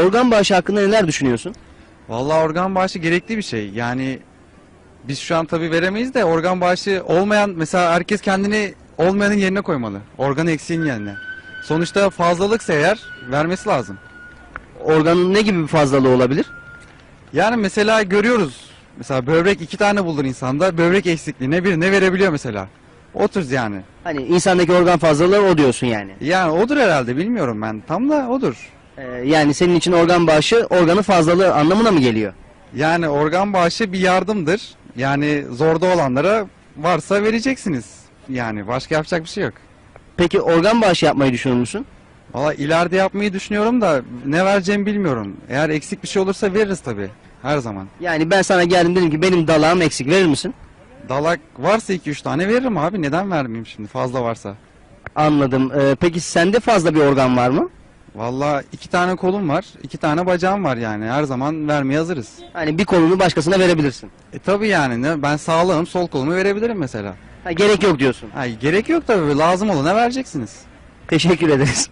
Organ bağışı hakkında neler düşünüyorsun? Vallahi organ bağışı gerekli bir şey. Yani biz şu an tabii veremeyiz de organ bağışı olmayan mesela herkes kendini olmayanın yerine koymalı. Organ eksiğin yerine. Sonuçta fazlalıksa eğer vermesi lazım. Organın ne gibi bir fazlalığı olabilir? Yani mesela görüyoruz. Mesela böbrek iki tane bulur insanda. Böbrek eksikliğine birine verebiliyor mesela. O tür yani. Hani insandaki organ fazlalığı o diyorsun yani. Yani odur herhalde bilmiyorum ben. Tam da odur. Ee, yani senin için organ bağışı organın fazlalığı anlamına mı geliyor? Yani organ bağışı bir yardımdır. Yani zorda olanlara varsa vereceksiniz. Yani başka yapacak bir şey yok. Peki organ bağışı yapmayı düşünür müsün? Valla ileride yapmayı düşünüyorum da ne vereceğimi bilmiyorum. Eğer eksik bir şey olursa veririz tabii. Her zaman. Yani ben sana geldim dedim ki benim dalağım eksik verir misin? Dalak varsa 2-3 tane veririm abi. Neden vermeyeyim şimdi fazla varsa? Anladım. Ee, peki sende fazla bir organ var mı? Valla iki tane kolum var. iki tane bacağım var yani. Her zaman vermeye hazırız. Hani bir kolunu başkasına verebilirsin. E tabii yani ne? Ben sağlığım sol kolumu verebilirim mesela. Ha, gerek yok diyorsun. Ha, gerek yok tabii. Lazım olana vereceksiniz. Teşekkür ederiz.